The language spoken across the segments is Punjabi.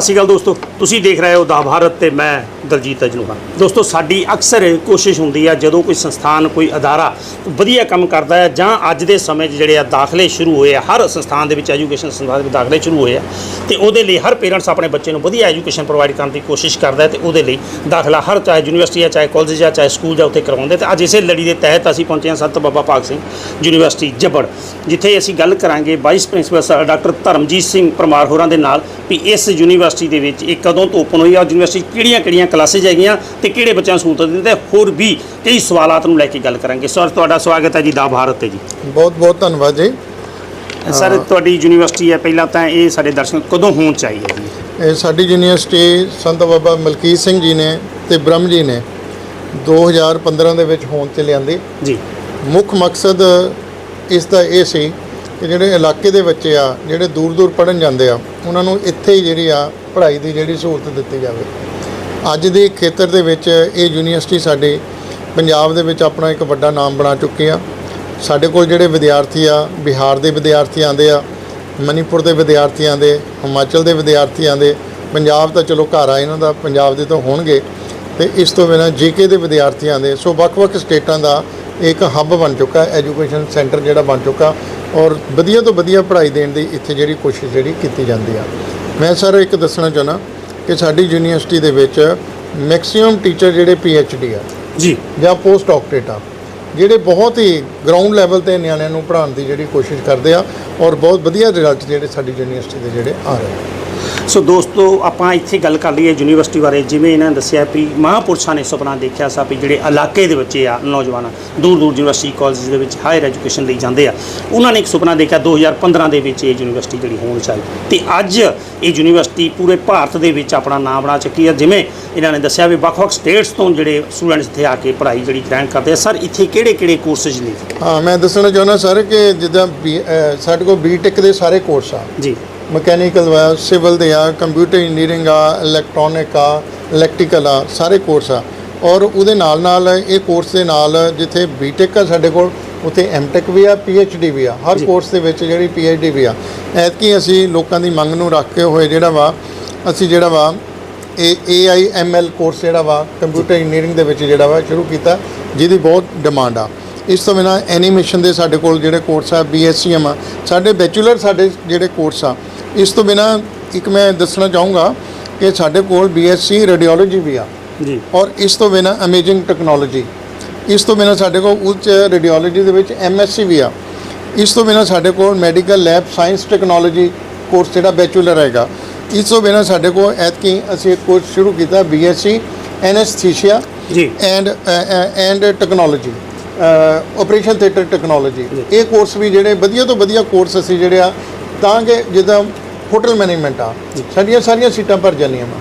ਸਤਿ ਸ਼੍ਰੀ ਅਕਾਲ ਦੋਸਤੋ। ਤੁਸੀਂ ਦੇਖ ਰਹੇ ਹੋ ਦਾ ਭਾਰਤ ਤੇ ਮੈਂ ਦਲਜੀਤ ਅਜਨੂਹਾ ਦੋਸਤੋ, ਸਾਡੀ ਅਕਸਰ ਕੋਸ਼ਿਸ਼ ਹੁੰਦੀ ਆ, ਜਦੋਂ ਕੋਈ ਸੰਸਥਾਨ, ਕੋਈ ਅਦਾਰਾ ਵਧੀਆ ਕੰਮ ਕਰਦਾ ਹੈ ਜਾਂ ਅੱਜ ਦੇ ਸਮੇਂ 'ਚ ਜਿਹੜੇ ਆ ਦਾਖਲੇ ਸ਼ੁਰੂ ਹੋਏ ਆ, ਹਰ ਸੰਸਥਾਨ ਦੇ ਵਿੱਚ ਐਜੂਕੇਸ਼ਨ ਸੰਸਥਾਨ ਦੇ ਵਿੱਚ ਦਾਖਲੇ ਸ਼ੁਰੂ ਹੋਏ ਆ, ਤੇ ਉਹਦੇ ਲਈ ਹਰ ਪੇਰੈਂਟਸ ਆਪਣੇ ਬੱਚੇ ਨੂੰ ਵਧੀਆ ਐਜੂਕੇਸ਼ਨ ਪ੍ਰੋਵਾਈਡ ਕਰਨ ਦੀ ਕੋਸ਼ਿਸ਼ ਕਰਦਾ ਹੈ ਤੇ ਉਹਦੇ ਲਈ ਦਾਖਲਾ ਹਰ ਚਾਹੇ ਯੂਨੀਵਰਸਿਟੀ ਆ, ਚਾਹੇ ਕਾਲਜ ਆ, ਚਾਹੇ ਸਕੂਲ ਜਾਂ ਉੱਥੇ ਕਰਵਾਉਂਦੇ ਤੇ ਅੱਜ ਇਸੇ ਲੜੀ ਦੇ ਤਹਿਤ ਅਸੀਂ ਪਹੁੰਚੇ ਹਾਂ ਸੰਤ ਬਾਬਾ ਭਾਗ ਸਿੰਘ ਯੂਨੀਵਰਸਿਟੀ ਜੱਬੜ, ਜਿੱਥੇ ਅਸੀਂ ਗੱਲ ਕਰਾਂਗੇ vice principal sir doctor Dharamjit Singh Parmar ਹੋਰਾਂ ਦੇ ਨਾਲ ਵੀ ਇਸ ਯੂਨੀਵਰਸਿਟੀ ਦੇ ਵਿੱਚ ਇਹ ਕਦੋਂ ਤੋਂ ਓਪਨ ਹੋਈ ਆ ਯੂਨੀਵਰਸਿਟੀ ਕਿਹੜੀਆਂ ਕਿਹੜੀਆਂ ਕਲਾਸਿਸ ਹੈਗੀਆਂ ਤੇ ਕਿਹੜੇ ਬੱਚਿਆਂ ਨੂੰ ਸਹੂਲਤ ਦਿੰਦੇ ਹੋਰ ਵੀ ਕਈ ਸਵਾਲਾਤ ਨੂੰ ਲੈ ਕੇ ਗੱਲ ਕਰਾਂਗੇ। ਸਰ ਤੁਹਾਡਾ ਸਵਾਗਤ ਹੈ ਜੀ ਦਾ ਭਾਰਤ ਤੇ ਜੀ। ਬਹੁਤ ਬਹੁਤ ਧੰਨਵਾਦ ਜੀ। ਸਰ ਤੁਹਾਡੀ ਯੂਨੀਵਰਸਿਟੀ ਹੈ ਪਹਿਲਾਂ ਤਾਂ ਇਹ ਸਾਡੇ ਦਰਸ਼ਨ ਕਦੋਂ ਹੋਣ ਚਾਹੀਏ ਜੀ? ਇਹ ਸਾਡੀ ਯੂਨੀਵਰਸਿਟੀ ਸੰਤ ਬਾਬਾ ਮਲਕੀਤ ਸਿੰਘ ਜੀ ਨੇ ਤੇ ਬ੍ਰਹਮ ਜੀ ਨੇ 2015 ਦੇ ਵਿੱਚ ਹੋਂਦ ਤੇ ਲਿਆਂਦੀ। ਜੀ। ਮੁੱਖ ਮਕਸਦ ਇਸ ਦਾ ਇਹ ਸੀ ਕਿ ਜਿਹੜੇ ਇਲਾਕੇ ਦੇ ਬੱਚੇ ਆ, ਜਿਹੜੇ ਦੂਰ ਦੂਰ ਪੜਨ ਜਾਂਦੇ ਆ, ਉਹਨਾਂ ਨੂੰ ਇੱਥੇ ਹੀ ਜਿਹੜੀ ਆ, ਪੜ੍ਹਾਈ ਦੀ ਜਿਹੜੀ ਸਹੂਲਤ ਦਿੱਤੀ ਜਾਵੇ। ਅੱਜ ਦੇ ਖੇਤਰ ਦੇ ਵਿੱਚ ਇਹ ਯੂਨੀਵਰਸਿਟੀ ਸਾਡੇ ਪੰਜਾਬ ਦੇ ਵਿੱਚ ਆਪਣਾ ਇੱਕ ਵੱਡਾ ਨਾਮ ਬਣਾ ਚੁੱਕੀ ਆ। ਸਾਡੇ ਕੋਲ ਜਿਹੜੇ ਵਿਦਿਆਰਥੀ ਆ, ਬਿਹਾਰ ਦੇ ਵਿਦਿਆਰਥੀ ਆਉਂਦੇ ਆ, ਮਨੀਪੁਰ ਦੇ ਵਿਦਿਆਰਥੀ ਆਉਂਦੇ, ਹਿਮਾਚਲ ਦੇ ਵਿਦਿਆਰਥੀ ਆਉਂਦੇ, ਪੰਜਾਬ ਤਾਂ ਚਲੋ ਘਰ ਆ ਇਹਨਾਂ ਦਾ, ਪੰਜਾਬ ਦੇ ਤਾਂ ਹੋਣਗੇ। ਤੇ ਇਸ ਤੋਂ ਬਿਨਾਂ ਜੀਕੇ ਦੇ ਵਿਦਿਆਰਥੀ ਆਉਂਦੇ, ਸੋ ਵੱਖ-ਵੱਖ ਸਟੇਟਾਂ ਦਾ ਇੱਕ ਹੱਬ ਬਣ ਚੁੱਕਾ, ਐਜੂਕੇਸ਼ਨ ਸੈਂਟਰ ਜਿਹੜਾ ਬਣ ਚੁੱਕਾ ਔਰ ਵਧੀਆ ਤੋਂ ਵਧੀਆ ਪੜ੍ਹਾਈ ਦੇਣ ਦੀ ਇੱਥੇ ਜਿਹੜੀ ਕੋਸ਼ਿਸ਼ ਜਿਹੜੀ ਕੀਤੀ ਜਾਂਦੀ ਆ। ਮੈਂ ਸਰ ਇੱਕ ਦੱਸਣਾ ਚਾਹੁੰਦਾ ਕਿ ਸਾਡੀ ਯੂਨੀਵਰਸਿਟੀ ਦੇ ਵਿੱਚ ਮੈਕਸਿਮਮ ਟੀਚਰ ਜਿਹੜੇ ਡੀ ਆ ਜੀ। ਜਾਂ ਪੋਸਟ ਡਾਕਟਰੇਟ ਆ ਜਿਹੜੇ ਬਹੁਤ ਹੀ ਗਰਾਊਂਡ ਲੈਵਲ ਤੇ ਨਿਆਣਿਆਂ ਨੂੰ ਪੜ੍ਹਾਉਣ ਦੀ ਜਿਹੜੀ ਕੋਸ਼ਿਸ਼ ਕਰਦੇ ਆ ਔਰ ਬਹੁਤ ਵਧੀਆ ਰਿਜ਼ਲਟ ਜਿਹੜੇ ਸਾਡੀ ਯੂਨੀਵਰਸਿਟੀ ਦੇ ਜਿਹੜੇ ਆ ਰਹੇ ਆ। ਸੋ ਦੋਸਤੋ ਆਪਾਂ ਇੱਥੇ ਗੱਲ ਕਰ ਲਈਏ ਯੂਨੀਵਰਸਿਟੀ ਬਾਰੇ। ਜਿਵੇਂ ਇਹਨਾਂ ਨੇ ਦੱਸਿਆ ਵੀ ਮਹਾਂਪੁਰਸ਼ਾਂ ਨੇ ਸੁਪਨਾ ਦੇਖਿਆ ਸੀ ਵੀ ਜਿਹੜੇ ਇਲਾਕੇ ਦੇ ਬੱਚੇ ਆ ਨੌਜਵਾਨ ਦੂਰ ਦੂਰ ਯੂਨੀਵਰਸਿਟੀ ਕਾਲਜ ਦੇ ਵਿੱਚ ਹਾਇਰ ਐਜੂਕੇਸ਼ਨ ਲਈ ਜਾਂਦੇ ਆ। ਉਹਨਾਂ ਨੇ ਇੱਕ ਸੁਪਨਾ ਦੇਖਿਆ 2015 ਦੇ ਵਿੱਚ ਇਹ ਯੂਨੀਵਰਸਿਟੀ ਜਿਹੜੀ ਹੋਣ ਚਾਹੀ। ਤੇ ਅੱਜ ਇਹ ਯੂਨੀਵਰਸਿਟੀ ਪੂਰੇ ਭਾਰਤ ਦੇ ਵਿੱਚ ਆਪਣਾ ਨਾਮ ਬਣਾ ਚੁੱਕੀ ਹੈ ਜਿਵੇਂ ਇਹਨਾਂ ਨੇ ਦੱਸਿਆ ਵੀ ਵੱਖ-ਵੱਖ ਸਟੇਟਸ ਤੋਂ ਜਿਹੜੇ ਸਟੂਡੈਂਟਸ ਇੱਥੇ ਆ ਕੇ ਪੜ੍ਹਾਈ ਜਿਹੜੀ ਗ੍ਰਹਿਣ ਕਰਦੇ ਆ। ਸਰ ਇੱਥੇ ਕਿਹੜੇ-ਕਿਹੜੇ ਕੋਰਸਸ ਨੇ? ਹਾਂ ਮੈਂ ਦੱਸਣਾ ਚਾਹੁੰਦਾ ਸਰ ਕਿ ਜਿੱਦਾਂ ਸਾਡੇ ਕੋਲ ਬੀਟੈਕ ਦੇ ਸਾਰੇ ਕੋਰਸ ਆ। ਜੀ। ਮਕੈਨੀਕਲ ਆ ਸਿਵਲ ਦੇ ਆ ਕੰਪਿਊਟਰ ਇੰਜੀਨੀਅਰਿੰਗ ਆ ਇਲੈਕਟ੍ਰੋਨਿਕ ਆ ਇਲੈਕਟ੍ਰੀਕਲ ਆ ਸਾਰੇ ਕੋਰਸ ਆ। ਔਰ ਉਹਦੇ ਨਾਲ ਨਾਲ ਇਹ ਕੋਰਸ ਦੇ ਨਾਲ ਜਿੱਥੇ ਬੀਟੈਕ ਆ ਸਾਡੇ ਕੋਲ ਉੱਥੇ ਐਮਟੈਕ ਵੀ ਆ ਡੀ ਵੀ ਆ। ਹਰ। ਕੋਰਸ ਦੇ ਵਿੱਚ ਜਿਹੜੀ ਡੀ ਵੀ ਆ। ਐਤਕੀ ਅਸੀਂ ਲੋਕਾਂ ਦੀ ਮੰਗ ਨੂੰ ਰੱਖ ਕੇ ਹੋਏ ਜਿਹੜਾ ਵਾ ਅਸੀਂ ਜਿਹੜਾ ਵਾ ਇਹ ਐਲ ਕੋਰਸ ਜਿਹੜਾ ਵਾ ਕੰਪਿਊਟਰ ਇੰਜੀਨੀਅਰਿੰਗ ਦੇ ਵਿੱਚ ਜਿਹੜਾ ਵਾ ਸ਼ੁਰੂ ਕੀਤਾ ਜਿਹਦੀ ਬਹੁਤ ਡਿਮਾਂਡ ਆ। ਇਸ ਤੋਂ ਬਿਨਾਂ ਐਨੀਮੇਸ਼ਨ ਦੇ ਸਾਡੇ ਕੋਲ ਜਿਹੜੇ ਕੋਰਸ ਆ ਬੀਐਸਸੀਐਮ ਆ ਸਾਡੇ ਬੈਚਲਰ ਸਾਡੇ ਜਿਹੜੇ ਕੋਰਸ ਆ ਇਸ ਤੋਂ ਬਿਨਾਂ ਇੱਕ ਮੈਂ ਦੱਸਣਾ ਚਾਹੂੰਗਾ ਕਿ ਸਾਡੇ ਕੋਲ ਬੀਐਸਸੀ ਰੇਡੀਓਲੋਜੀ ਵੀ ਆ। ਜੀ। ਔਰ ਇਸ ਤੋਂ ਬਿਨਾਂ ਅਮੇਜਿੰਗ ਟੈਕਨੋਲੋਜੀ ਇਸ ਤੋਂ ਬਿਨਾਂ ਸਾਡੇ ਕੋਲ ਉੱਚ ਰੇਡੀਓਲੋਜੀ ਦੇ ਵਿੱਚ ਐਮਐਸਸੀ ਵੀ ਆ। ਇਸ ਤੋਂ ਬਿਨਾਂ ਸਾਡੇ ਕੋਲ medical lab science technology course ਜਿਹੜਾ ਬੈਚਲਰ ਹੈਗਾ। ਇਸ ਤੋਂ ਬਿਨਾਂ ਸਾਡੇ ਕੋਲ ਐਤਕੀ ਅਸੀਂ ਇੱਕ ਕੋਰਸ ਸ਼ੁਰੂ ਕੀਤਾ ਬੀਐਸਸੀ ਐਨਐਸਥੀਸੀਆ ਜੀ। And and technology operation theatre technology. ਇਹ ਕੋਰਸ ਵੀ ਜਿਹੜੇ ਵਧੀਆ ਤੋਂ ਵਧੀਆ ਕੋਰਸ ਅਸੀਂ ਜਿਹੜੇ ਆ ਤਾਂ ਕਿ ਜਿੱਦਾਂ ਹੋਟਲ ਮੈਨੇਜਮੈਂਟ ਆ। ਸਾਡੀਆਂ ਸਾਰੀਆਂ ਸੀਟਾਂ ਭਰ ਜਾਂਦੀਆਂ ਵਾ।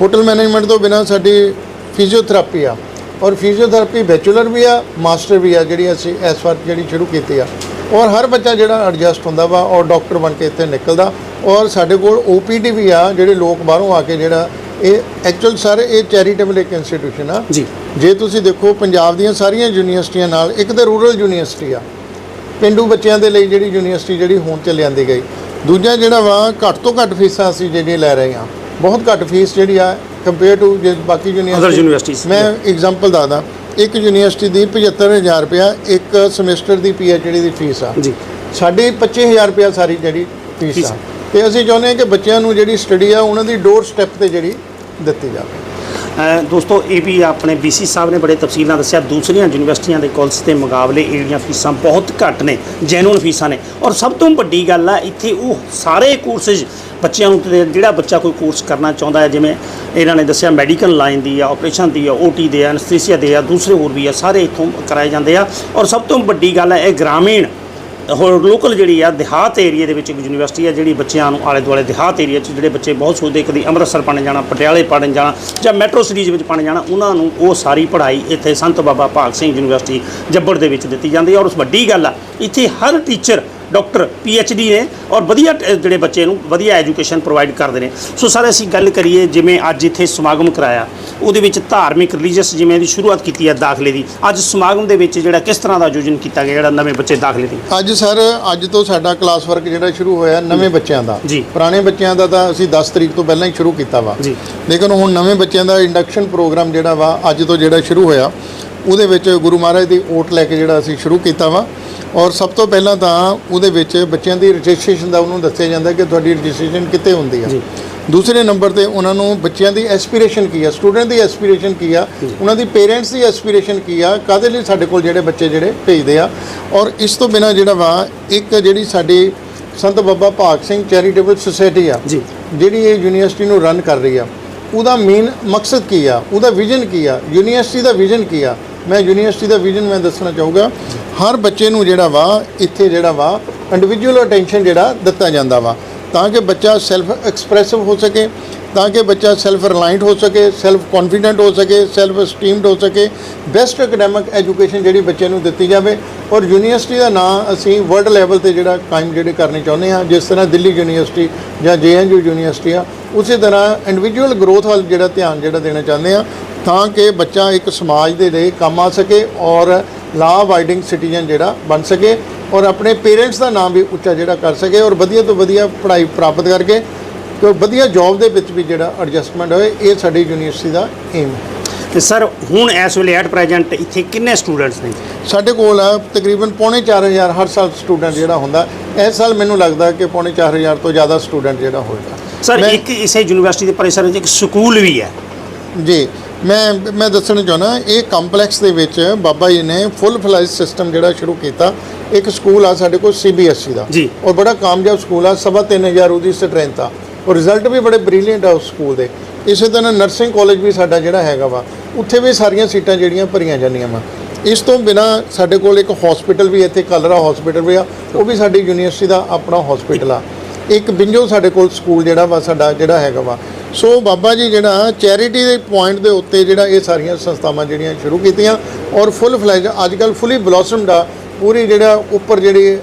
ਹੋਟਲ ਮੈਨੇਜਮੈਂਟ ਤੋਂ ਬਿਨਾਂ ਸਾਡੀ ਫਿਜ਼ੀਓਥੈਰੇਪੀ ਆ। ਔਰ ਫਿਜ਼ੀਓਥੈਰੇਪੀ ਬੈਚਲਰ ਵੀ ਆ ਮਾਸਟਰ ਵੀ ਆ ਜਿਹੜੀ ਅਸੀਂ ਇਸ ਵਾਰ ਜਿਹੜੀ ਸ਼ੁਰੂ ਕੀਤੀ ਆ। ਔਰ ਹਰ ਬੱਚਾ ਜਿਹੜਾ ਐਡਜਸਟ ਹੁੰਦਾ ਵਾ ਔਰ ਡਾਕਟਰ ਬਣ ਕੇ ਇੱਥੇ ਨਿਕਲਦਾ। ਔਰ ਸਾਡੇ ਕੋਲ ਓਪੀਡੀ ਵੀ ਆ ਜਿਹੜੇ ਲੋਕ ਬਾਹਰੋਂ ਆ ਕੇ ਜਿਹੜਾ ਇਹ ਐਕਚੁਅਲ ਸਾਰੇ ਇਹ ਚੈਰੀਟੇਬਲ ਇੱਕ ਇੰਸਟੀਟਿਊਸ਼ਨ ਆ। ਜੀ। ਜੇ ਤੁਸੀਂ ਦੇਖੋ ਪੰਜਾਬ ਦੀਆਂ ਸਾਰੀਆਂ ਯੂਨੀਵਰਸਿਟੀਆਂ ਨਾਲ ਇੱਕ ਤਾਂ ਰੂਰਲ ਯੂਨੀਵਰਸਿਟੀ ਆ। ਪਿੰਡੂ ਬੱਚਿਆਂ ਦੇ ਲਈ ਜਿਹੜੀ ਯੂਨੀਵਰਸਿਟੀ ਜਿਹੜੀ ਹੁਣ ਚ ਲਿਆਂਦੀ ਗਈ। ਦੂਜਾ ਜਿਹੜਾ ਵਾ ਘੱਟ ਤੋਂ ਘੱਟ ਫੀਸਾਂ ਅਸੀਂ ਜਿਹੜੀਆਂ ਲੈ ਰਹੇ ਹਾਂ। ਬਹੁਤ ਘੱਟ ਫੀਸ ਜਿਹੜੀ ਆ ਕੰਪੇਅਰ ਟੂ ਜੇ ਬਾਕੀ ਯੂਨੀਵਰਸਿਟੀ ਮੈਂ ਐਗਜ਼ਾਮਪਲ ਦੱਸਦਾ ਇੱਕ ਯੂਨੀਵਰਸਿਟੀ ਦੀ 75000 ਰੁਪਇਆ ਇੱਕ ਸਮੈਸਟਰ ਦੀ ਪੀਐਚਡੀ ਦੀ ਫੀਸ ਆ। ਜੀ। ਸਾਡੀ 25000 ਰੁਪਇਆ ਸਾਰੀ ਜਿਹੜੀ ਫੀਸ ਆ। ਤੇ ਅਸੀਂ ਚਾਹੁੰਦੇ ਹਾਂ ਕਿ ਬੱਚਿਆਂ ਨੂੰ ਜਿਹੜੀ ਸਟੱਡੀ ਆ ਉਹਨਾਂ ਦੀ ਡੋਰ ਸਟੈਪ ਤੇ ਜਿਹੜੀ ਦਿੱਤੀ ਜਾਵੇ। ਦੋਸਤੋ, ਇਹ ਵੀ ਆਪਣੇ ਬੀਸੀ ਸਾਹਿਬ ਨੇ ਬੜੇ ਤਫਸੀਲ ਨਾਲ ਦੱਸਿਆ, ਦੂਸਰੀਆਂ ਯੂਨੀਵਰਸਿਟੀਆਂ ਦੇ ਕਾਲਜ ਦੇ ਮੁਕਾਬਲੇ ਇਹਦੀਆਂ ਫੀਸਾਂ ਬਹੁਤ ਘੱਟ ਨੇ ਜੈਨੂਨ ਫੀਸਾਂ ਨੇ। ਔਰ ਸਭ ਤੋਂ ਵੱਡੀ ਗੱਲ ਆ, ਇੱਥੇ ਉਹ ਸਾਰੇ ਕੋਰਸਿਸ ਬੱਚਿਆਂ ਨੂੰ ਜਿਹੜਾ ਬੱਚਾ ਕੋਈ ਕੋਰਸ ਕਰਨਾ ਚਾਹੁੰਦਾ ਹੈ, ਜਿਵੇਂ ਇਹਨਾਂ ਨੇ ਦੱਸਿਆ ਮੈਡੀਕਲ ਲਾਈਨ ਦੀ ਆ ਆਪਰੇਸ਼ਨ ਦੀ ਆ ਓਟੀ ਦੇ ਆ ਐਨਸਥੀਸੀਆ ਦੇ ਆ, ਦੂਸਰੇ ਹੋਰ ਵੀ ਆ, ਸਾਰੇ ਇੱਥੋਂ ਕਰਾਏ ਜਾਂਦੇ ਆ। ਔਰ ਸਭ ਤੋਂ ਵੱਡੀ ਗੱਲ ਹੈ ਇਹ ਗ੍ਰਾਮੀਣ ਹੋਰ ਲੋਕਲ ਜਿਹੜੀ ਆ ਦਿਹਾਤ ਏਰੀਆ ਦੇ ਵਿੱਚ ਇੱਕ ਯੂਨੀਵਰਸਿਟੀ ਆ, ਜਿਹੜੀ ਬੱਚਿਆਂ ਨੂੰ ਆਲੇ ਦੁਆਲੇ ਦਿਹਾਤ ਏਰੀਆ 'ਚ ਜਿਹੜੇ ਬੱਚੇ ਬਹੁਤ ਸੋਚਦੇ ਕਦੀ ਅੰਮ੍ਰਿਤਸਰ ਪੜ੍ਹਨ ਜਾਣਾ, ਪਟਿਆਲੇ ਪੜ੍ਹਨ ਜਾਣਾ ਜਾਂ ਮੈਟਰੋ ਸਿਟੀਜ਼ ਵਿੱਚ ਪੜ੍ਹਨ ਜਾਣਾ, ਉਹਨਾਂ ਨੂੰ ਉਹ ਸਾਰੀ ਪੜ੍ਹਾਈ ਇੱਥੇ ਸੰਤ ਬਾਬਾ ਭਾਗ ਸਿੰਘ ਯੂਨੀਵਰਸਿਟੀ ਜੱਬੜ ਦੇ ਵਿੱਚ ਦਿੱਤੀ ਜਾਂਦੀ ਹੈ ਔਰ ਉਸ ਵੱਡੀ ਗੱਲ ਆ, ਇੱਥੇ ਹਰ ਟੀਚਰ ਡਾਕਟਰ ਡੀ ਨੇ ਔਰ ਵਧੀਆ ਜਿਹੜੇ ਬੱਚੇ ਨੂੰ ਵਧੀਆ ਐਜੂਕੇਸ਼ਨ ਪ੍ਰੋਵਾਈਡ ਕਰਦੇ ਨੇ। ਸੋ ਸਰ ਅਸੀਂ ਗੱਲ ਕਰੀਏ ਜਿਵੇਂ ਅੱਜ ਇੱਥੇ ਸਮਾਗਮ ਕਰਾਇਆ ਉਹਦੇ ਵਿੱਚ ਧਾਰਮਿਕ ਰਿਲੀਜੀਅਸ ਜਿਵੇਂ ਦੀ ਸ਼ੁਰੂਆਤ ਕੀਤੀ ਹੈ ਦਾਖਲੇ ਦੀ ਅੱਜ ਸਮਾਗਮ ਦੇ ਵਿੱਚ ਜਿਹੜਾ ਕਿਸ ਤਰ੍ਹਾਂ ਦਾ ਆਯੋਜਨ ਕੀਤਾ ਗਿਆ ਜਿਹੜਾ ਨਵੇਂ ਬੱਚੇ ਦਾਖਲੇ ਦੀ? ਅੱਜ ਸਰ ਅੱਜ ਤੋਂ ਸਾਡਾ ਕਲਾਸ ਵਰਕ ਜਿਹੜਾ ਸ਼ੁਰੂ ਹੋਇਆ ਨਵੇਂ ਬੱਚਿਆਂ ਦਾ। ਜੀ। ਪੁਰਾਣੇ ਬੱਚਿਆਂ ਦਾ ਤਾਂ ਅਸੀਂ 10 ਤਰੀਕ ਤੋਂ ਪਹਿਲਾਂ ਹੀ ਸ਼ੁਰੂ ਕੀਤਾ ਵਾ। ਜੀ। ਲੇਕਿਨ ਹੁਣ ਨਵੇਂ ਬੱਚਿਆਂ ਦਾ ਇੰਡਕਸ਼ਨ ਪ੍ਰੋਗਰਾਮ ਜਿਹੜਾ ਵਾ ਅੱਜ ਤੋਂ ਜਿਹੜਾ ਸ਼ੁਰੂ ਹੋਇਆ ਉਹਦੇ ਵਿੱਚ ਗੁਰੂ ਮਹਾਰਾਜ ਦੀ ਓਟ ਲੈ ਕੇ ਜਿਹੜਾ ਅਸੀਂ ਸ਼ੁਰੂ ਕੀਤਾ ਵਾ। ਔਰ ਸਭ ਤੋਂ ਪਹਿਲਾਂ ਤਾਂ ਉਹਦੇ ਵਿੱਚ ਬੱਚਿਆਂ ਦੀ ਰਜਿਸਟ੍ਰੇਸ਼ਨ ਦਾ ਉਹਨੂੰ ਦੱਸਿਆ ਜਾਂਦਾ ਕਿ ਤੁਹਾਡੀ ਰਜਿਸਟ੍ਰੇਸ਼ਨ ਕਿੱਥੇ ਹੁੰਦੀ ਆ। ਦੂਸਰੇ ਨੰਬਰ ਤੇ ਉਹਨਾਂ ਨੂੰ ਬੱਚਿਆਂ ਦੀ ਐਸਪੀਰੇਸ਼ਨ ਕੀ ਆ ਸਟੂਡੈਂਟ ਦੀ ਐਸਪੀਰੇਸ਼ਨ ਕੀ ਆ ਉਹਨਾਂ ਦੀ ਪੇਰੈਂਟਸ ਦੀ ਐਸਪੀਰੇਸ਼ਨ ਕੀ ਆ ਕਾਦੇ ਲਈ ਸਾਡੇ ਕੋਲ ਜਿਹੜੇ ਬੱਚੇ ਜਿਹੜੇ ਭੇਜਦੇ ਆ ਔਰ ਇਸ ਤੋਂ ਬਿਨਾ ਜਿਹੜਾ ਵਾ ਇੱਕ ਜਿਹੜੀ ਸਾਡੀ ਸੰਤ ਬਾਬਾ ਭਾਗ ਸਿੰਘ ਚੈਰੀਟੇਬਲ ਸੁਸਾਇਟੀ ਆ। ਜਿਹੜੀ ਇਹ ਯੂਨੀਵਰਸਿਟੀ ਨੂੰ ਰਨ ਕਰ ਰਹੀ ਆ ਉਹਦਾ ਮੇਨ ਮਕਸਦ ਕੀ ਆ ਉਹਦਾ ਵਿਜ਼ਨ ਕੀ ਆ ਯੂਨੀਵਰਸਿਟੀ ਦਾ ਵਿਜ਼ਨ ਕੀ ਆ ਮੈਂ ਯੂਨੀਵਰਸਿਟੀ ਦਾ ਵਿਜ਼ਨ ਮੈਂ ਦੱਸਣਾ ਚਾਹੂੰਗਾ। ਹਰ ਬੱਚੇ ਨੂੰ ਜਿਹੜਾ ਵਾ, ਇੱਥੇ ਜਿਹੜਾ ਵਾ ਇੰਡੀਵਿਜੂਅਲ ਅਟੈਂਸ਼ਨ ਜਿਹੜਾ ਦਿੱਤਾ ਜਾਂਦਾ ਵਾ, ਤਾਂ ਕਿ ਬੱਚਾ ਸੈਲਫ ਐਕਸਪ੍ਰੈਸਿਵ ਹੋ ਸਕੇ। ਤਾਂ ਕਿ ਬੱਚਾ ਸੈਲਫ ਰਿਲਾਇੰਟ ਹੋ ਸਕੇ ਸੈਲਫ ਕੌਨਫੀਡੈਂਟ ਹੋ ਸਕੇ ਸੈਲਫ ਸਟੀਮਡ ਹੋ ਸਕੇ। ਬੈਸਟ ਐਕੈਡੈਮਿਕ ਐਜੂਕੇਸ਼ਨ ਜਿਹੜੀ ਬੱਚੇ ਨੂੰ ਦਿੱਤੀ ਜਾਵੇ। ਔਰ ਯੂਨੀਵਰਸਿਟੀ ਦਾ ਨਾਂ ਅਸੀਂ ਵਰਲਡ ਲੈਵਲ ਤੇ ਜਿਹੜਾ ਕਾਇਮ ਜਿਹੜੇ ਕਰਨੇ ਚਾਹੁੰਦੇ ਹਾਂ, ਜਿਸ ਤਰ੍ਹਾਂ ਦਿੱਲੀ ਯੂਨੀਵਰਸਿਟੀ ਜਾਂ ਜੇਐਨਯੂ ਯੂਨੀਵਰਸਿਟੀ ਆ, ਉਸੇ ਤਰ੍ਹਾਂ ਇੰਡੀਵਿਜੂਅਲ ਗਰੋਥ ਵੱਲ ਜਿਹੜਾ ਧਿਆਨ ਜਿਹੜਾ ਦੇਣਾ ਚਾਹੁੰਦੇ ਆ ਤਾਂ ਕਿ ਬੱਚਾ ਇੱਕ ਸਮਾਜ ਦੇ ਲਈ ਕੰਮ ਆ ਸਕੇ ਔਰ ਲਾਅ ਅਬਾਈਡਿੰਗ ਸਿਟੀਜ਼ਨ ਜਿਹੜਾ ਬਣ ਸਕੇ। ਔਰ ਆਪਣੇ ਪੇਰੈਂਟਸ ਦਾ ਨਾਮ ਵੀ ਉੱਚਾ ਜਿਹੜਾ ਕਰ ਸਕੇ ਔਰ ਵਧੀਆ ਤੋਂ ਵਧੀਆ ਪੜ੍ਹਾਈ ਪ੍ਰਾਪਤ ਕਰਕੇ ਤੇ ਵਧੀਆ ਜੌਬ ਦੇ ਵਿੱਚ ਵੀ ਜਿਹੜਾ ਐਡਜਸਟਮੈਂਟ ਹੋਏ ਇਹ ਸਾਡੀ ਯੂਨੀਵਰਸਿਟੀ ਦਾ ਏਮ ਹੈ। ਤੇ ਸਰ ਹੁਣ ਇਸ ਵੇਲੇ ਐਟ ਪ੍ਰੈਜ਼ੈਂਟ ਇੱਥੇ ਕਿੰਨੇ ਸਟੂਡੈਂਟਸ ਨੇ? ਸਾਡੇ ਕੋਲ ਆ ਤਕਰੀਬਨ ਪੌਣੇ 4000 ਹਰ ਸਾਲ ਸਟੂਡੈਂਟ ਜਿਹੜਾ ਹੁੰਦਾ। ਇਸ ਸਾਲ ਮੈਨੂੰ ਲੱਗਦਾ ਕਿ ਪੌਣੇ 4000 ਤੋਂ ਜ਼ਿਆਦਾ ਸਟੂਡੈਂਟ ਜਿਹੜਾ ਹੋਏਗਾ। ਸਰ ਇੱਕ ਇਸੇ ਯੂਨੀਵਰਸਿਟੀ ਦੇ ਪਰਿਸਰ ਵਿੱਚ ਇੱਕ ਸਕੂਲ ਵੀ ਹੈ। ਜੀ ਮੈਂ ਮੈਂ ਦੱਸਣਾ ਚਾਹੁੰਦਾ ਇਹ ਕੰਪਲੈਕਸ ਦੇ ਵਿੱਚ ਬਾਬਾ ਜੀ ਨੇ ਫੁੱਲ ਫਲਾਈਜ਼ ਸਿਸਟਮ ਜਿਹੜਾ ਸ਼ੁਰੂ ਕੀਤਾ। ਇੱਕ ਸਕੂਲ ਆ ਸਾਡੇ ਕੋਲ ਸੀਬੀਐਸਈ ਦਾ। ਜੀ। ਔਰ ਬੜਾ ਕਾਮਯਾਬ ਸਕੂਲ ਆ ਸਵਾ ਤਿੰਨ ਹਜ਼ਾਰ ਉਹਦੀ ਸਟਰੈਂਥ ਆ। ਔਰ ਰਿਜ਼ਲਟ ਵੀ ਬੜੇ ਬ੍ਰਿਲੀਅੰਟ ਆ ਉਸ ਸਕੂਲ ਦੇ। ਇਸੇ ਤਰ੍ਹਾਂ ਨਰਸਿੰਗ ਕਾਲਜ ਵੀ ਸਾਡਾ ਜਿਹੜਾ ਹੈਗਾ ਵਾ, ਉੱਥੇ ਵੀ ਸਾਰੀਆਂ ਸੀਟਾਂ ਜਿਹੜੀਆਂ ਭਰੀਆਂ ਜਾਂਦੀਆਂ ਵਾ। ਇਸ ਤੋਂ ਬਿਨਾ ਸਾਡੇ ਕੋਲ ਇੱਕ ਹਸਪੀਟਲ ਵੀ ਇੱਥੇ ਕਲਰਾ ਹਸਪੀਟਲ ਵੀ ਆ, ਉਹ ਵੀ ਸਾਡੀ ਯੂਨੀਵਰਸਿਟੀ ਦਾ ਆਪਣਾ ਹਸਪੀਟਲ ਆ। ਇੱਕ ਬਿੰਜੋ ਸਾਡੇ ਕੋਲ ਸਕੂਲ ਜਿਹੜਾ ਵਾ, ਸਾਡਾ ਜਿਹੜਾ ਹੈਗਾ ਵਾ। ਸੋ ਬਾਬਾ ਜੀ ਜਿਹੜਾ ਚੈਰਿਟੀ ਦੇ ਪੁਆਇੰਟ ਦੇ ਉੱਤੇ ਜਿਹੜਾ ਇਹ ਸਾਰੀਆਂ ਸੰਸਥਾਵਾਂ ਜਿਹੜੀਆਂ ਸ਼ੁਰੂ ਕੀਤੀਆਂ, ਔਰ ਫੁੱਲ ਫਲੈਜ ਅੱਜ ਕੱਲ ਫੁੱਲੀ ਬਲੌਸਮਡ ਆ। ਪੂਰੀ ਜਿਹੜਾ ਉੱਪਰ ਜਿਹੜੀ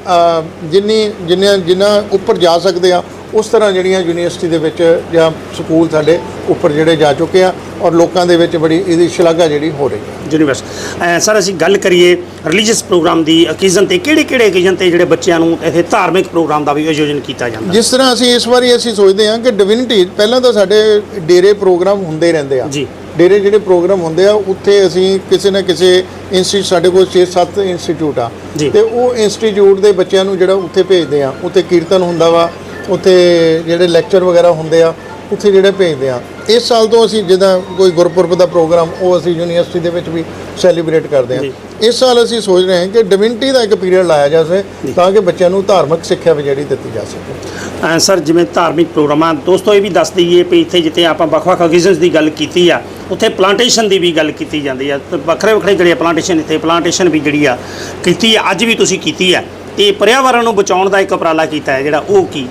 ਜਿੰਨੀ ਜਿੰਨੇ ਜਿੰਨਾ ਉੱਪਰ ਜਾ ਸਕਦੇ ਆ ਉਸ ਤਰ੍ਹਾਂ ਜਿਹੜੀਆਂ ਯੂਨੀਵਰਸਿਟੀ ਦੇ ਵਿੱਚ ਜਾਂ ਸਕੂਲ ਸਾਡੇ ਉੱਪਰ ਜਿਹੜੇ ਜਾ ਚੁੱਕੇ ਆ ਔਰ ਲੋਕਾਂ ਦੇ ਵਿੱਚ ਬੜੀ ਇਹਦੀ ਸ਼ਲਾਘਾ ਜਿਹੜੀ ਹੋ ਰਹੀ ਹੈ। ਯੂਨੀਵਰਸਿਟੀ ਸਰ ਅਸੀਂ ਗੱਲ ਕਰੀਏ ਰਿਲੀਜੀਅਸ ਪ੍ਰੋਗਰਾਮ ਦੀ ਓਕੇਜ਼ਨ ਤੇ ਕਿਹੜੇ ਕਿਹੜੇ ਓਕੇਜ਼ਨ ਤੇ ਜਿਹੜੇ ਬੱਚਿਆਂ ਨੂੰ ਇੱਥੇ ਧਾਰਮਿਕ ਪ੍ਰੋਗਰਾਮ ਦਾ ਵੀ ਆਯੋਜਨ ਕੀਤਾ ਜਾਂਦਾ? ਜਿਸ ਤਰ੍ਹਾਂ ਅਸੀਂ ਇਸ ਵਾਰੀ ਅਸੀਂ ਸੋਚਦੇ ਹਾਂ ਕਿ ਡਿਵਿਨਿਟੀ ਪਹਿਲਾਂ ਤਾਂ ਸਾਡੇ ਡੇਰੇ ਪ੍ਰੋਗਰਾਮ ਹੁੰਦੇ ਰਹਿੰਦੇ ਆ। ਜੀ। ਡੇਰੇ ਜਿਹੜੇ ਪ੍ਰੋਗਰਾਮ ਹੁੰਦੇ ਆ ਉੱਥੇ ਅਸੀਂ ਕਿਸੇ ਨਾ ਕਿਸੇ ਇੰਸਟੀਚਿਊਟ ਸਾਡੇ ਕੋਲ 6-7 ਇੰਸਟੀਚਿਊਟ ਆ। ਤੇ ਉਹ ਇੰਸਟੀਚਿਊਟ ਦੇ ਬੱਚਿਆਂ ਨੂੰ ਜਿਹੜਾ ਉੱਥੇ ਭੇਜਦੇ ਆ ਉੱਥੇ ਕੀਰਤਨ ਹੁੰਦਾ ਵਾ ਉੱਥੇ ਜਿਹੜੇ ਲੈਕਚਰ ਵਗੈਰਾ ਹੁੰਦੇ ਆ ਉੱਥੇ ਜਿਹੜੇ ਭੇਜਦੇ ਆ। ਇਸ ਸਾਲ ਤੋਂ ਅਸੀਂ ਜਿੱਦਾਂ ਕੋਈ ਗੁਰਪੁਰਬ ਦਾ ਪ੍ਰੋਗਰਾਮ ਉਹ ਅਸੀਂ ਯੂਨੀਵਰਸਿਟੀ ਦੇ ਵਿੱਚ ਵੀ ਸੈਲੀਬ੍ਰੇਟ ਕਰਦੇ। ਆ। ਇਸ ਸਾਲ ਅਸੀਂ ਸੋਚ ਰਹੇ ਹਾਂ ਕਿ ਡਿਵਿਨਿਟੀ ਦਾ ਇੱਕ ਪੀਰੀਅਡ ਲਾਇਆ ਜਾਵੇ ਤਾਂ ਕਿ ਬੱਚਿਆਂ ਨੂੰ ਧਾਰਮਿਕ ਸਿੱਖਿਆ ਵੀ ਜਿਹੜੀ ਦਿੱਤੀ ਜਾ ਸਕੇ। ਸਰ ਜਿਵੇਂ ਧਾਰਮਿਕ ਪ੍ਰੋਗਰਾਮਾਂ ਦੋਸਤੋ ਇਹ ਵੀ ਦੱਸ ਦਈਏ ਵੀ ਇੱਥੇ ਜਿੱਥੇ ਆਪਾਂ ਵੱਖ-ਵੱਖ ਓਕੇਜ਼ਨਸ ਦੀ ਗੱਲ ਕੀਤੀ ਆ ਉੱਥੇ ਪਲਾਂਟੇਸ਼ਨ ਦੀ ਵੀ ਗੱਲ ਕੀਤੀ ਜਾਂਦੀ ਆ। ਵੱਖਰੇ ਵੱਖਰੇ ਜਿਹੜੇ ਪਲਾਂਟੇਸ਼ਨ ਇੱਥੇ ਪਲਾਂਟੇਸ਼ਨ ਵੀ ਜਿਹੜੀ ਆ ਕੀਤੀ ਆ ਅੱਜ ਵੀ ਤੁਸੀਂ ਕੀਤੀ ਆ। ਤੇ ਪਰਿਆਵਰਣ ਨੂੰ ਬਚਾਉਣ ਦਾ ਇੱਕ ਉਪਰਾਲਾ ਕੀਤਾ ਹੈ ਜਿਹੜਾ ਉਹ ਕੀ?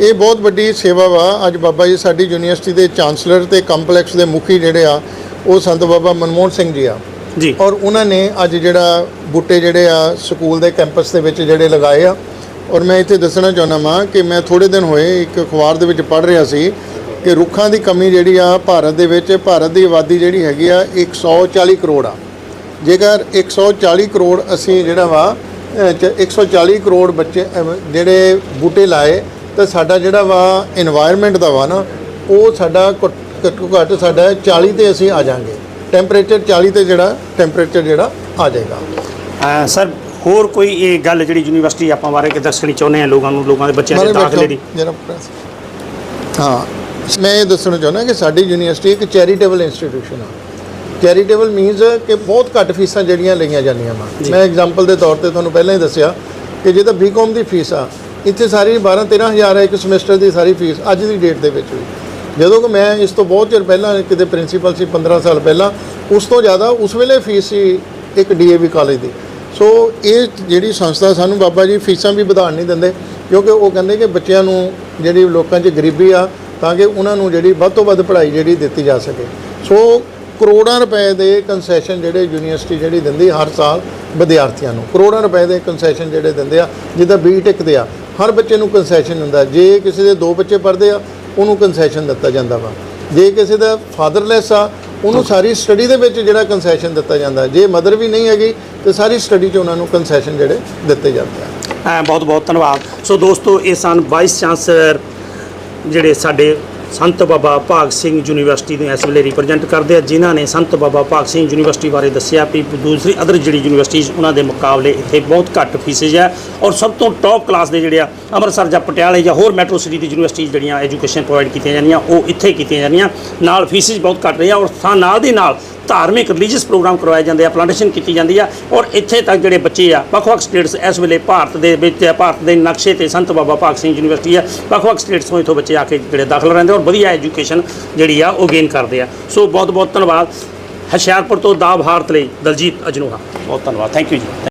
ਇਹ ਬਹੁਤ ਵੱਡੀ ਸੇਵਾ ਵਾ। ਅੱਜ ਬਾਬਾ ਜੀ ਸਾਡੀ ਯੂਨੀਵਰਸਿਟੀ ਦੇ ਚਾਂਸਲਰ ਤੇ ਕੰਪਲੈਕਸ ਦੇ ਮੁਖੀ ਜਿਹੜੇ ਆ ਉਹ ਸੰਤ ਬਾਬਾ ਮਨਮੋਹਨ ਸਿੰਘ ਜੀ ਆ। ਜੀ। ਔਰ ਉਹਨਾਂ ਨੇ ਅੱਜ ਜਿਹੜਾ ਬੂਟੇ ਜਿਹੜੇ ਆ ਸਕੂਲ ਦੇ ਕੈਂਪਸ ਦੇ ਵਿੱਚ ਜਿਹੜੇ ਲਗਾਏ ਆ। ਔਰ ਮੈਂ ਇੱਥੇ ਦੱਸਣਾ ਚਾਹੁੰਦਾ ਵਾਂ ਕਿ ਮੈਂ ਥੋੜੇ ਦਿਨ ਹੋਏ ਇੱਕ ਅਖਬਾਰ ਦੇ ਵਿੱਚ ਪੜ੍ਹ ਰਿਹਾ ਸੀ ਕਿ ਰੁੱਖਾਂ ਦੀ ਕਮੀ ਜਿਹੜੀ ਆ ਭਾਰਤ ਦੇ ਵਿੱਚ ਭਾਰਤ ਦੀ ਆਬਾਦੀ ਜਿਹੜੀ ਹੈਗੀ ਆ 140 ਕਰੋੜ ਆ। ਜੇਕਰ 140 ਕਰੋੜ ਅਸੀਂ ਜਿਹੜਾ ਵਾ ਅ, ਚ- 140 ਕਰੋੜ ਬੱਚੇ ਜਿਹੜੇ ਬੂਟੇ ਲਾਏ ਤਾਂ ਸਾਡਾ ਜਿਹੜਾ ਵਾ এনवायरमेंट ਦਾ ਵਾ ਨਾ ਉਹ ਸਾਡਾ ਘੱਟੋ ਘੱਟ ਸਾਡਾ 40 ਤੇ ਅਸੀਂ ਆ ਜਾਾਂਗੇ। ਟੈਂਪਰੇਚਰ 40 ਤੇ ਜਿਹੜਾ ਟੈਂਪਰੇਚਰ ਜਿਹੜਾ ਆ ਜਾਏਗਾ। ਸਰ ਹੋਰ ਕੋਈ ਇਹ ਗੱਲ ਜਿਹੜੀ ਯੂਨੀਵਰਸਿਟੀ ਆਪਾਂ ਬਾਰੇ ਕਿ ਦੱਸਣੀ ਚਾਹੁੰਦੇ ਆ ਲੋਕਾਂ ਨੂੰ ਲੋਕਾਂ ਦੇ ਬੱਚਿਆਂ ਦੇ ਦਾਖਲੇ ਦੀ? ਹਾਂ ਮੈਂ ਇਹ ਦੱਸਣਾ ਚਾਹੁੰਦਾ ਕਿ ਸਾਡੀ ਯੂਨੀਵਰਸਿਟੀ ਇੱਕ ਚੈਰੀਟੇਬਲ ਇੰਸਟੀਟਿਊਸ਼ਨ ਆ। ਚੈਰੀਟੇਬਲ ਮੀਨਸ ਕਿ ਬਹੁਤ ਘੱਟ ਫੀਸਾਂ ਜਿਹੜੀਆਂ ਲਈਆਂ ਜਾਂਦੀਆਂ ਵਾ। ਮੈਂ ਐਗਜ਼ਾਮਪਲ ਦੇ ਤੌਰ ਤੇ ਤੁਹਾਨੂੰ ਪਹਿਲਾਂ ਹੀ ਦੱਸਿਆ ਕਿ ਜਿਹਦਾ ਬੀਕਾਮ ਦੀ ਫੀਸ ਆ ਇੱਥੇ ਸਾਰੀ 12 13000 ਹੈ ਇੱਕ ਸਮੈਸਟਰ ਦੀ ਸਾਰੀ ਫੀਸ, ਅੱਜ ਦੀ ਡੇਟ ਦੇ ਵਿੱਚ ਵੀ। ਜਦੋਂ ਕਿ ਮੈਂ ਇਸ ਤੋਂ ਬਹੁਤ ਚਿਰ ਪਹਿਲਾਂ ਕਿਤੇ ਪ੍ਰਿੰਸੀਪਲ ਸੀ 15 ਸਾਲ ਪਹਿਲਾਂ, ਉਸ ਤੋਂ ਜ਼ਿਆਦਾ ਉਸ ਵੇਲੇ ਫੀਸ ਸੀ ਇੱਕ ਡੀਏਵੀ ਕਾਲਜ ਦੀ। ਸੋ ਇਹ ਜਿਹੜੀ ਸੰਸਥਾ ਸਾਨੂੰ ਬਾਬਾ ਜੀ ਫੀਸਾਂ ਵੀ ਵਧਾਉਣ ਨਹੀਂ ਦਿੰਦੇ, ਕਿਉਂਕਿ ਉਹ ਕਹਿੰਦੇ ਕਿ ਬੱਚਿਆਂ ਨੂੰ ਜਿਹੜੀ ਲੋਕਾਂ 'ਚ ਗਰੀਬੀ ਆ, ਤਾਂ ਕਿ ਉਹਨਾਂ ਨੂੰ ਜਿਹੜੀ ਵੱਧ ਤੋਂ ਵੱਧ ਪੜ੍ਹਾਈ ਜਿਹੜੀ ਦਿੱਤੀ ਜਾ ਸਕੇ। ਸੋ ਕਰੋੜਾਂ ਰੁਪਏ ਦੇ ਕਨਸੈਸ਼ਨ ਜਿਹੜੇ ਯੂਨੀਵਰਸਿਟੀ ਜਿਹੜੀ ਦਿੰਦੀ ਹਰ ਸਾਲ ਵਿਦਿਆਰਥੀਆਂ ਨੂੰ। ਕਰੋੜਾਂ ਰੁਪਏ ਦੇ ਕਨਸੈਸ਼ਨ ਜਿਹੜੇ ਦਿੰਦੇ ਆ, ਜਿੱਦਾਂ ਬੀਟੈਕ ਦੇ ਆ। ਹਰ ਬੱਚੇ ਨੂੰ ਕਨਸੈਸ਼ਨ ਹੁੰਦਾ। ਜੇ ਕਿਸੇ ਦੇ ਦੋ ਬੱਚੇ ਪੜ੍ਹਦੇ ਆ ਉਹਨੂੰ ਕਨਸੈਸ਼ਨ ਦਿੱਤਾ ਜਾਂਦਾ ਵਾ। ਜੇ ਕਿਸੇ ਦਾ ਫਾਦਰਲੈਸ ਆ ਉਹਨੂੰ ਸਾਰੀ ਸਟੱਡੀ ਦੇ ਵਿੱਚ ਜਿਹੜਾ ਕਨਸੈਸ਼ਨ ਦਿੱਤਾ ਜਾਂਦਾ। ਜੇ ਮਦਰ ਵੀ ਨਹੀਂ ਹੈਗੀ ਤੇ ਸਾਰੀ ਸਟੱਡੀ 'ਚ ਉਹਨਾਂ ਨੂੰ ਕਨਸੈਸ਼ਨ ਜਿਹੜੇ ਦਿੱਤੇ ਜਾਂਦੇ ਆ। ਅ, ਬਹੁਤ ਬਹੁਤ ਧੰਨਵਾਦ। ਸੋ ਦੋਸਤੋ ਇਹ ਸਨ ਵਾਈਸ ਚਾਂਸਲਰ ਜਿਹੜੇ ਸਾਡੇ ਸੰਤ ਬਾਬਾ ਭਾਗ ਸਿੰਘ ਯੂਨੀਵਰਸਿਟੀ ਨੂੰ ਇਸ ਵੇਲੇ ਰਿਪਰੈਜ਼ੈਂਟ ਕਰਦੇ ਆ, ਜਿਨ੍ਹਾਂ ਨੇ ਸੰਤ ਬਾਬਾ ਭਾਗ ਸਿੰਘ ਯੂਨੀਵਰਸਿਟੀ ਬਾਰੇ ਦੱਸਿਆ ਵੀ ਦੂਸਰੀ ਅਦਰ ਜਿਹੜੀ ਯੂਨੀਵਰਸਿਟੀਜ਼ ਉਹਨਾਂ ਦੇ ਮੁਕਾਬਲੇ ਇੱਥੇ ਬਹੁਤ ਘੱਟ ਫੀਸਿਸ ਹੈ ਔਰ ਸਭ ਤੋਂ ਟੌਪ ਕਲਾਸ ਦੇ ਜਿਹੜੇ ਆ, ਅੰਮ੍ਰਿਤਸਰ ਜਾਂ ਪਟਿਆਲੇ ਜਾਂ ਹੋਰ ਮੈਟਰੋ ਸਿਟੀ ਦੀ ਯੂਨੀਵਰਸਿਟੀ ਜਿਹੜੀਆਂ ਐਜੂਕੇਸ਼ਨ ਪ੍ਰੋਵਾਈਡ ਕੀਤੀਆਂ ਜਾਂਦੀਆਂ, ਉਹ ਇੱਥੇ ਕੀਤੀਆਂ ਜਾਂਦੀਆਂ। ਨਾਲ ਫੀਸਿਸ ਬਹੁਤ ਘੱਟ ਰਹੀਆਂ ਔਰ ਸਾ- ਨਾਲ ਦੀ ਨਾਲ ਧਾਰਮਿਕ ਰਿਲੀਜੀਅਸ ਪ੍ਰੋਗਰਾਮ ਕਰਵਾਏ ਜਾਂਦੇ ਆ ਪਲਾਂਟੇਸ਼ਨ ਕੀਤੀ ਜਾਂਦੀ ਆ ਔਰ ਇੱਥੇ ਤੱਕ ਜਿਹੜੇ ਬੱਚੇ ਆ, ਵੱਖ-ਵੱਖ ਸਟੇਟਸ ਇਸ ਵੇਲੇ ਭਾਰਤ ਦੇ ਵਿੱਚ ਭਾਰਤ ਦੇ ਨਕਸ਼ੇ ਤੇ ਸੰਤ ਬਾਬਾ ਭਾਗ ਸਿੰਘ ਯੂਨੀਵਰਸਿਟੀ ਆ, ਵੱਖ-ਵੱਖ ਸਟੇਟਸ ਤੋਂ ਇੱਥੋਂ ਬੱਚੇ ਆ ਕੇ ਜਿਹੜੇ ਦਾਖਲ ਰਹਿੰਦੇ ਔਰ ਵਧੀਆ ਐਜੂਕੇਸ਼ਨ ਜਿਹੜੀ ਆ ਉਹ ਗੇਨ ਕਰਦੇ ਆ। ਸੋ ਬਹੁਤ-ਬਹੁਤ ਧੰਨਵਾਦ। ਹੁਸ਼ਿਆਰਪੁਰ ਤੋਂ ਦਾਬ ਹਾਰਤ ਲਈ ਦਲਜੀਤ ਅਜਨੂਹਾ। ਬਹੁਤ ਧੰਨਵਾਦ। ਥੈਂਕ ਯੂ ਜੀ।